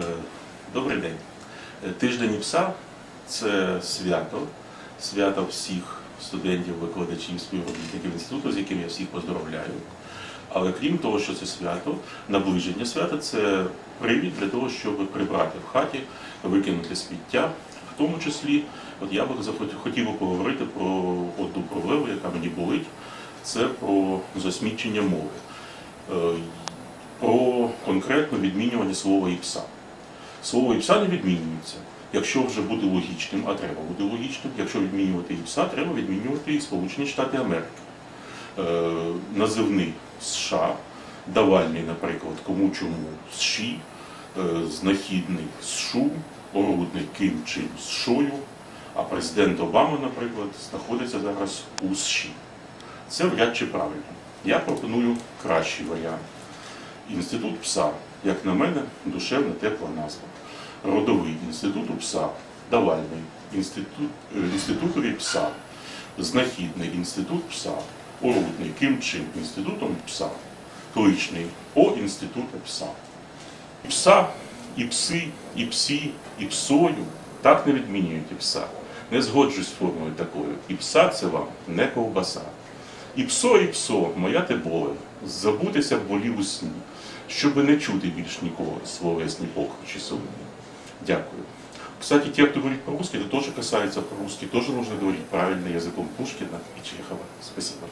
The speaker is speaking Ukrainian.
Е, Добрий день. Е, Тиждень ІПСА це свято, свято всіх студентів, викладачів, співробітників інституту, з яким я всіх поздоровляю. Але крім того, що це свято, наближення свята це привід для того, щоб прибрати в хаті, викинути сміття. В тому числі, от я би хотів би поговорити про одну проблему, яка мені болить, це про засмічення мови. Е, Про конкретне відмінювання слова ІПСА. Слово ІПСА не відмінюється. Якщо вже бути логічним, а треба бути логічним, якщо відмінювати ІПСА, треба відмінювати і Сполучені Штати Америки. Е, називний США, давальний, наприклад, кому чому СШІ, е, знахідний СШУ, орудний ким чим СШОю, а президент Обама, наприклад, знаходиться зараз у СШІ. Це вряд чи правильно. Я пропоную кращий варіант. Інститут ПСА, як на мене, душевна тепла назва. Родовий інститут у ПСА, давальний інститут, е, інститутові ПСА, знахідний інститут ПСА, орудний ким чим інститутом ПСА, кличний О інституту ПСА. І ПСА, і пси, і псі, і псою так не відмінюють і пса. Не згоджусь з формою такою. І пса це вам не ковбаса. І псо, і псо, моя ти боле, забутися в болі у сні, щоби не чути більш нікого словесні похочі сумні. Дякую. Кстати, те, кто говорит по-русски, это тоже касается по-русски, тоже нужно говорить правильно языком Пушкина и Чехова. Спасибо.